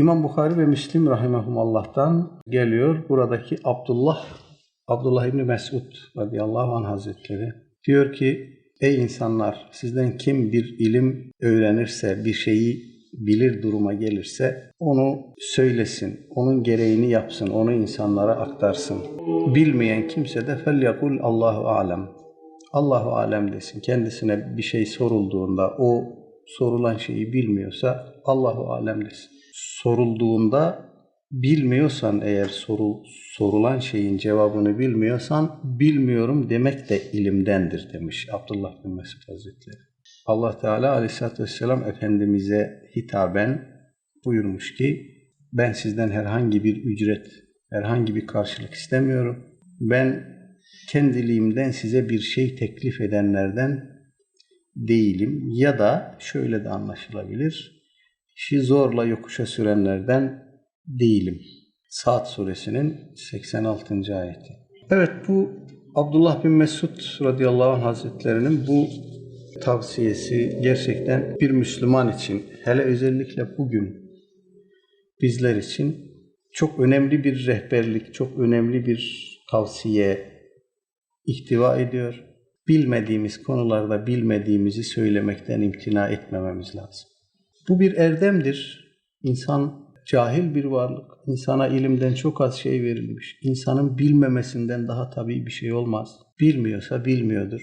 İmam Bukhari ve Müslim rahimahumallahu geliyor. Buradaki Abdullah Abdullah İbni Mesud radıyallahu anh hazretleri diyor ki ey insanlar sizden kim bir ilim öğrenirse bir şeyi bilir duruma gelirse onu söylesin, onun gereğini yapsın, onu insanlara aktarsın. Bilmeyen kimse de felyakul Allahu alem. Allahu alem desin. Kendisine bir şey sorulduğunda o sorulan şeyi bilmiyorsa Allahu alem desin. Sorulduğunda bilmiyorsan eğer soru, sorulan şeyin cevabını bilmiyorsan bilmiyorum demek de ilimdendir demiş Abdullah bin Mesud Hazretleri. Allah Teala Aleyhisselatü Vesselam Efendimiz'e hitaben buyurmuş ki ben sizden herhangi bir ücret, herhangi bir karşılık istemiyorum. Ben kendiliğimden size bir şey teklif edenlerden değilim ya da şöyle de anlaşılabilir. İşi zorla yokuşa sürenlerden değilim. Saat suresinin 86. ayeti. Evet bu Abdullah bin Mesud radıyallahu anh hazretlerinin bu tavsiyesi gerçekten bir Müslüman için hele özellikle bugün bizler için çok önemli bir rehberlik, çok önemli bir tavsiye ihtiva ediyor. Bilmediğimiz konularda bilmediğimizi söylemekten imtina etmememiz lazım. Bu bir erdemdir. İnsan cahil bir varlık. İnsana ilimden çok az şey verilmiş. İnsanın bilmemesinden daha tabii bir şey olmaz. Bilmiyorsa bilmiyordur.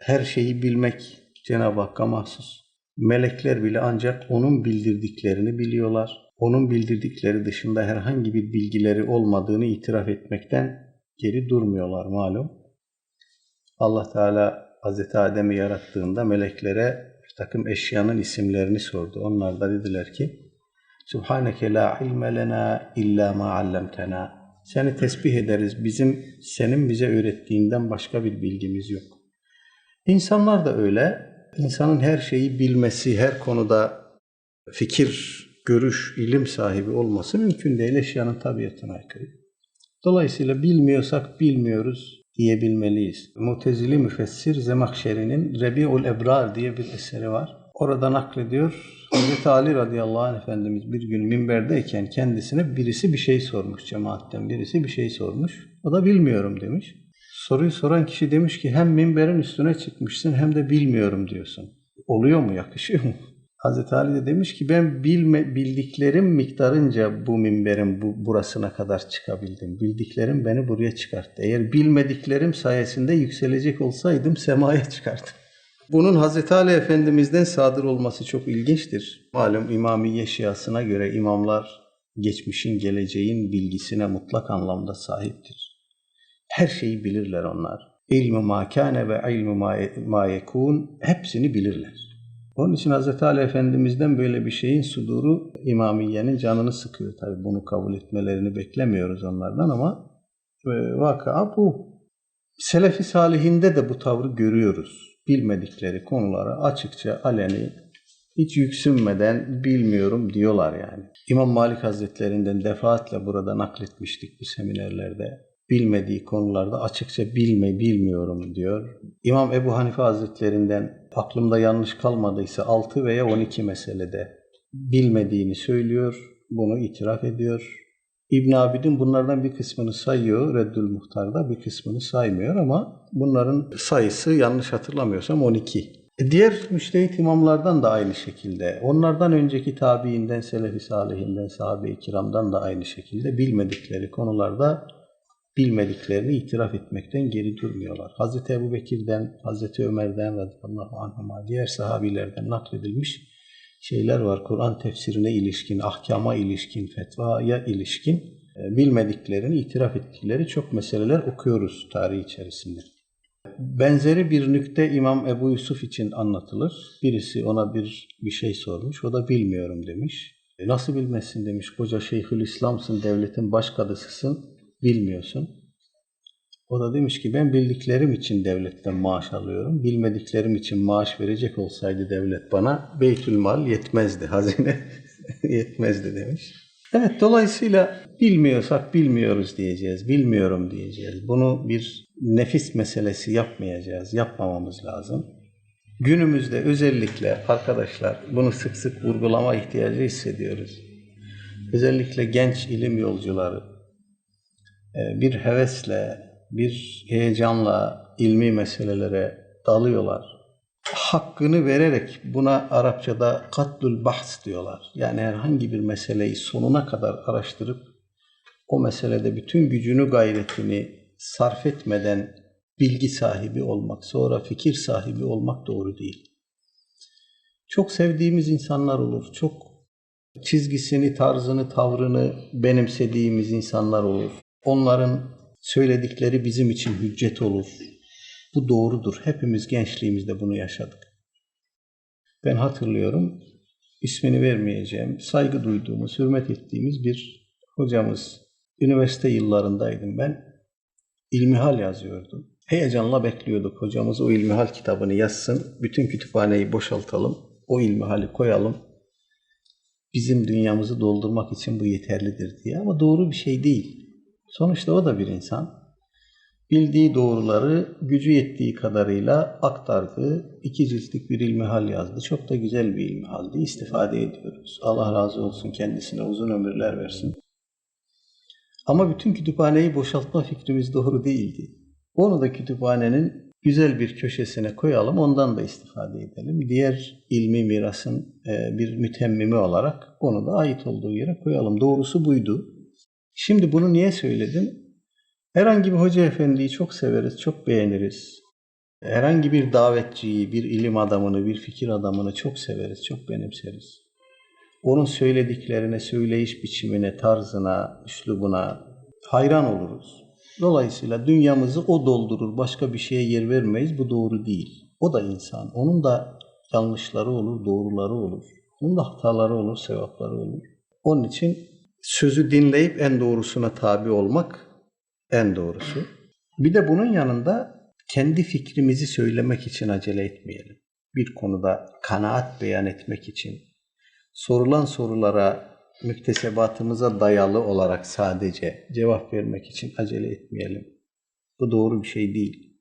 Her şeyi bilmek Cenab-ı Hakk'a mahsus. Melekler bile ancak onun bildirdiklerini biliyorlar. Onun bildirdikleri dışında herhangi bir bilgileri olmadığını itiraf etmekten geri durmuyorlar malum. Allah Teala Hazreti Adem'i yarattığında meleklere bir takım eşyanın isimlerini sordu. Onlar da dediler ki Subhaneke la ilme lena illa ma allamtena. Seni tesbih ederiz. Bizim senin bize öğrettiğinden başka bir bilgimiz yok. İnsanlar da öyle. İnsanın her şeyi bilmesi, her konuda fikir, görüş, ilim sahibi olması mümkün değil. Eşyanın tabiatına aykırı. Dolayısıyla bilmiyorsak bilmiyoruz diyebilmeliyiz. Mutezili müfessir Zemakşeri'nin Rebi'ul Ebrar diye bir eseri var. Orada naklediyor. Hazreti Ali radıyallahu anh Efendimiz bir gün minberdeyken kendisine birisi bir şey sormuş. Cemaatten birisi bir şey sormuş. O da bilmiyorum demiş. Soruyu soran kişi demiş ki hem minberin üstüne çıkmışsın hem de bilmiyorum diyorsun. Oluyor mu? Yakışıyor mu? Hazreti Ali de demiş ki ben bilme, bildiklerim miktarınca bu minberin bu, burasına kadar çıkabildim. Bildiklerim beni buraya çıkarttı. Eğer bilmediklerim sayesinde yükselecek olsaydım semaya çıkardım. Bunun Hazreti Ali Efendimiz'den sadır olması çok ilginçtir. Malum İmamiye Şiasına göre imamlar geçmişin geleceğin bilgisine mutlak anlamda sahiptir. Her şeyi bilirler onlar. İlmi makane ve ilmi ma yekun hepsini bilirler. Onun için Hz. Ali Efendimiz'den böyle bir şeyin suduru İmamiye'nin canını sıkıyor. Tabi bunu kabul etmelerini beklemiyoruz onlardan ama e, vaka bu. Selefi salihinde de bu tavrı görüyoruz bilmedikleri konulara açıkça aleni hiç yüksünmeden bilmiyorum diyorlar yani. İmam Malik Hazretlerinden defaatle burada nakletmiştik bu seminerlerde. Bilmediği konularda açıkça bilme bilmiyorum diyor. İmam Ebu Hanife Hazretlerinden aklımda yanlış kalmadıysa 6 veya 12 meselede bilmediğini söylüyor, bunu itiraf ediyor. İbn Abidin bunlardan bir kısmını sayıyor Reddül Muhtar'da, bir kısmını saymıyor ama bunların sayısı yanlış hatırlamıyorsam 12. E diğer müştehit imamlardan da aynı şekilde, onlardan önceki tabiinden, selefi salihinden, sahabe-i kiramdan da aynı şekilde bilmedikleri konularda bilmediklerini itiraf etmekten geri durmuyorlar. Hazreti Ebu Bekir'den, Hazreti Ömer'den radıyallahu anhuma diğer sahabilerden nakledilmiş şeyler var. Kur'an tefsirine ilişkin, ahkama ilişkin, fetvaya ilişkin e, bilmediklerini itiraf ettikleri çok meseleler okuyoruz tarih içerisinde. Benzeri bir nükte İmam Ebu Yusuf için anlatılır. Birisi ona bir bir şey sormuş, o da bilmiyorum demiş. E nasıl bilmezsin demiş, koca Şeyhül İslam'sın, devletin başkadısısın, bilmiyorsun. O da demiş ki ben bildiklerim için devletten maaş alıyorum. Bilmediklerim için maaş verecek olsaydı devlet bana beytül mal yetmezdi, hazine yetmezdi demiş. Evet dolayısıyla bilmiyorsak bilmiyoruz diyeceğiz, bilmiyorum diyeceğiz. Bunu bir nefis meselesi yapmayacağız, yapmamamız lazım. Günümüzde özellikle arkadaşlar bunu sık sık vurgulama ihtiyacı hissediyoruz. özellikle genç ilim yolcuları bir hevesle, bir heyecanla ilmi meselelere dalıyorlar. Hakkını vererek buna Arapçada katlul bahs diyorlar. Yani herhangi bir meseleyi sonuna kadar araştırıp o meselede bütün gücünü, gayretini sarf etmeden bilgi sahibi olmak, sonra fikir sahibi olmak doğru değil. Çok sevdiğimiz insanlar olur, çok çizgisini, tarzını, tavrını benimsediğimiz insanlar olur. Onların söyledikleri bizim için hüccet olur. Bu doğrudur. Hepimiz gençliğimizde bunu yaşadık. Ben hatırlıyorum, ismini vermeyeceğim, saygı duyduğumuz, hürmet ettiğimiz bir hocamız. Üniversite yıllarındaydım ben. İlmihal yazıyordum. Heyecanla bekliyorduk hocamız o ilmihal kitabını yazsın. Bütün kütüphaneyi boşaltalım. O ilmihali koyalım. Bizim dünyamızı doldurmak için bu yeterlidir diye. Ama doğru bir şey değil. Sonuçta o da bir insan. Bildiği doğruları gücü yettiği kadarıyla aktardı. İki ciltlik bir ilmihal yazdı. Çok da güzel bir ilmihaldi. İstifade ediyoruz. Allah razı olsun kendisine uzun ömürler versin. Ama bütün kütüphaneyi boşaltma fikrimiz doğru değildi. Onu da kütüphanenin güzel bir köşesine koyalım, ondan da istifade edelim. Diğer ilmi mirasın e, bir mütemmimi olarak onu da ait olduğu yere koyalım. Doğrusu buydu. Şimdi bunu niye söyledim? Herhangi bir hoca efendiyi çok severiz, çok beğeniriz. Herhangi bir davetçiyi, bir ilim adamını, bir fikir adamını çok severiz, çok benimseriz. Onun söylediklerine, söyleyiş biçimine, tarzına, üslubuna hayran oluruz. Dolayısıyla dünyamızı o doldurur, başka bir şeye yer vermeyiz. Bu doğru değil. O da insan. Onun da yanlışları olur, doğruları olur. Onun da hataları olur, sevapları olur. Onun için sözü dinleyip en doğrusuna tabi olmak en doğrusu. Bir de bunun yanında kendi fikrimizi söylemek için acele etmeyelim. Bir konuda kanaat beyan etmek için, sorulan sorulara müktesebatımıza dayalı olarak sadece cevap vermek için acele etmeyelim. Bu doğru bir şey değil.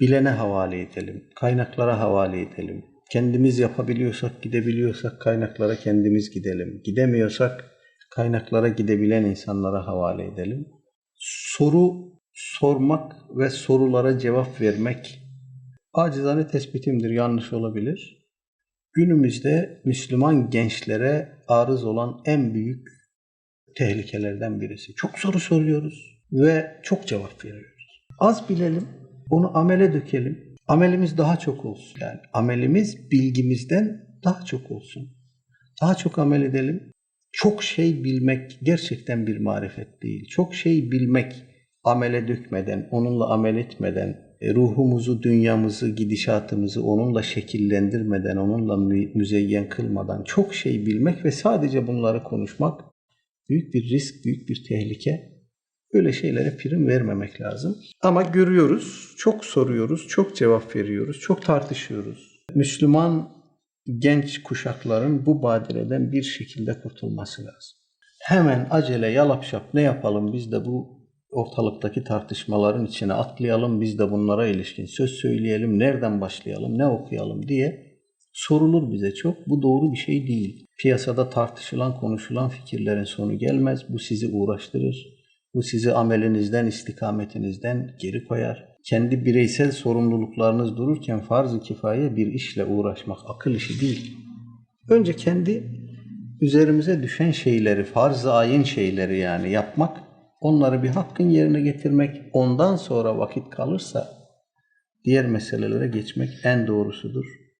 Bilene havale edelim, kaynaklara havale edelim. Kendimiz yapabiliyorsak, gidebiliyorsak kaynaklara kendimiz gidelim. Gidemiyorsak kaynaklara gidebilen insanlara havale edelim. Soru sormak ve sorulara cevap vermek acizane tespitimdir, yanlış olabilir günümüzde Müslüman gençlere arız olan en büyük tehlikelerden birisi. Çok soru soruyoruz ve çok cevap veriyoruz. Az bilelim, onu amele dökelim. Amelimiz daha çok olsun. Yani amelimiz bilgimizden daha çok olsun. Daha çok amel edelim. Çok şey bilmek gerçekten bir marifet değil. Çok şey bilmek amele dökmeden, onunla amel etmeden, e, ruhumuzu, dünyamızı, gidişatımızı onunla şekillendirmeden, onunla müzeyyen kılmadan çok şey bilmek ve sadece bunları konuşmak büyük bir risk, büyük bir tehlike. Böyle şeylere prim vermemek lazım. Ama görüyoruz, çok soruyoruz, çok cevap veriyoruz, çok tartışıyoruz. Müslüman genç kuşakların bu badireden bir şekilde kurtulması lazım. Hemen acele yalapşap ne yapalım biz de bu ortalıktaki tartışmaların içine atlayalım, biz de bunlara ilişkin söz söyleyelim, nereden başlayalım, ne okuyalım diye sorulur bize çok. Bu doğru bir şey değil. Piyasada tartışılan, konuşulan fikirlerin sonu gelmez. Bu sizi uğraştırır. Bu sizi amelinizden, istikametinizden geri koyar. Kendi bireysel sorumluluklarınız dururken farz-ı kifaye bir işle uğraşmak akıl işi değil. Önce kendi üzerimize düşen şeyleri, farz-ı ayın şeyleri yani yapmak Onları bir hakkın yerine getirmek, ondan sonra vakit kalırsa diğer meselelere geçmek en doğrusudur.